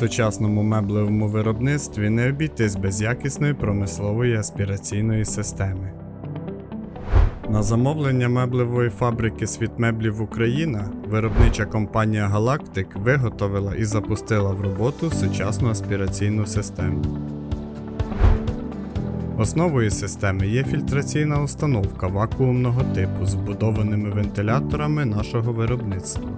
сучасному меблевому виробництві не обійтись без якісної промислової аспіраційної системи. На замовлення меблевої фабрики Світмеблів Україна виробнича компанія Галактик виготовила і запустила в роботу сучасну аспіраційну систему. Основою системи є фільтраційна установка вакуумного типу з вбудованими вентиляторами нашого виробництва.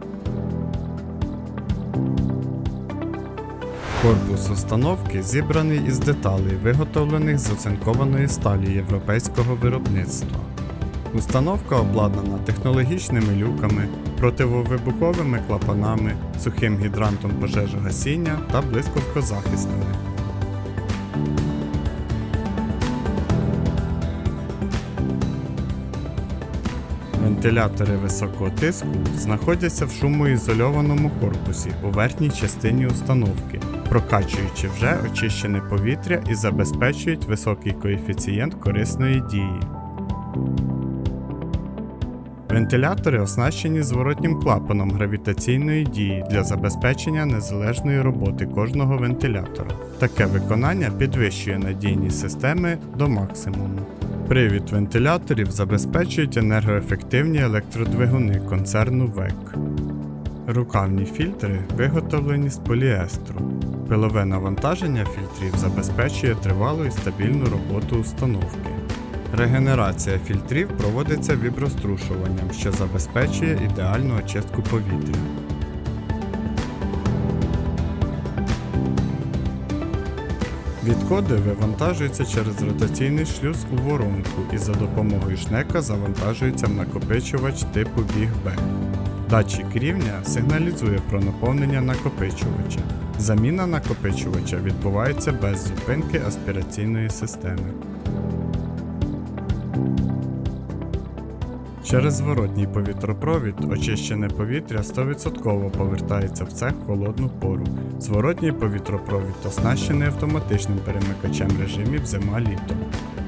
Корпус установки зібраний із деталей, виготовлених з оцинкованої сталі європейського виробництва. Установка обладнана технологічними люками, противовибуховими клапанами, сухим гідрантом пожежогасіння та блискавкозахистами. Вентилятори високого тиску знаходяться в шумоізольованому корпусі у верхній частині установки, прокачуючи вже очищене повітря і забезпечують високий коефіцієнт корисної дії. Вентилятори оснащені зворотнім клапаном гравітаційної дії для забезпечення незалежної роботи кожного вентилятора. Таке виконання підвищує надійність системи до максимуму. Привід вентиляторів забезпечують енергоефективні електродвигуни концерну ВЕК. Рукавні фільтри виготовлені з поліестру. Пилове навантаження фільтрів забезпечує тривалу і стабільну роботу установки. Регенерація фільтрів проводиться віброструшуванням, що забезпечує ідеальну очистку повітря. Відходи вивантажуються через ротаційний шлюз у воронку і за допомогою шнека завантажуються в накопичувач типу Big Датчик рівня сигналізує про наповнення накопичувача. Заміна накопичувача відбувається без зупинки аспіраційної системи. Через зворотній повітропровід очищене повітря 100% повертається в цех в холодну пору. Зворотній повітропровід оснащений автоматичним перемикачем режимів зима-літо,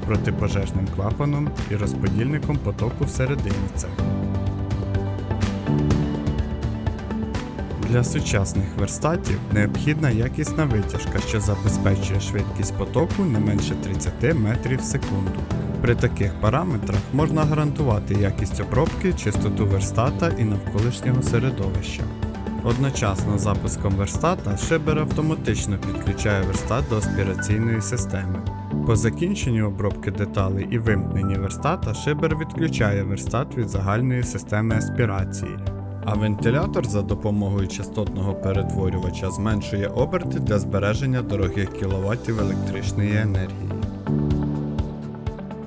протипожежним клапаном і розподільником потоку всередині цеху. Для сучасних верстатів необхідна якісна витяжка, що забезпечує швидкість потоку не менше 30 метрів в секунду. При таких параметрах можна гарантувати якість обробки, чистоту верстата і навколишнього середовища. Одночасно з запуском верстата шибер автоматично підключає верстат до аспіраційної системи. По закінченню обробки деталей і вимкненні верстата шибер відключає верстат від загальної системи аспірації, а вентилятор за допомогою частотного перетворювача зменшує оберти для збереження дорогих кіловатів електричної енергії.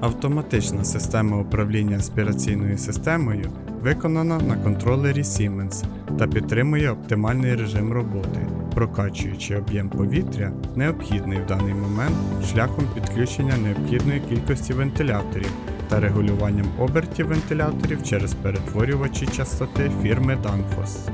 Автоматична система управління аспіраційною системою виконана на контролері Siemens та підтримує оптимальний режим роботи, прокачуючи об'єм повітря, необхідний в даний момент шляхом підключення необхідної кількості вентиляторів та регулюванням обертів вентиляторів через перетворювачі частоти фірми Danfoss.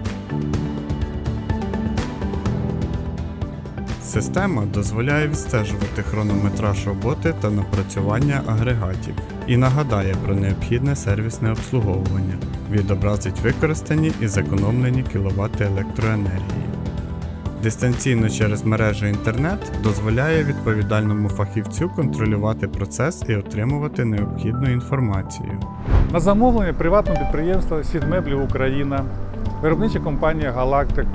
Система дозволяє відстежувати хронометраж роботи та напрацювання агрегатів і нагадає про необхідне сервісне обслуговування, відобразить використані і зекономлені кВт електроенергії. Дистанційно через мережу інтернет дозволяє відповідальному фахівцю контролювати процес і отримувати необхідну інформацію. На замовлення приватного підприємства «Світмеблів Україна виробнича компанія Галактик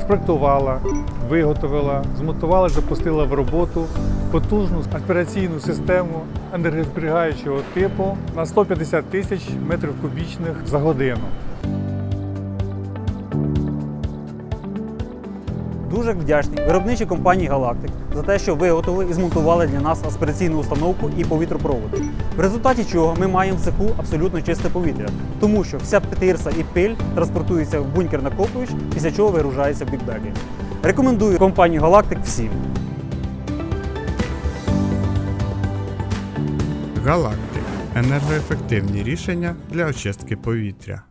спроектувала, виготовила, змонтувала, запустила в роботу потужну аспіраційну систему енергозберігаючого типу на 150 тисяч метрів кубічних за годину. Дуже вдячний виробничій компанії Галактик за те, що виготовили і змонтували для нас аспіраційну установку і повітропроводи. В результаті чого ми маємо в цеху абсолютно чисте повітря, тому що вся тирса і пиль транспортується в бункер накопуюч, після чого вигружається в бікбеки. Рекомендую компанію Галактик всім. Галактик енергоефективні рішення для очистки повітря.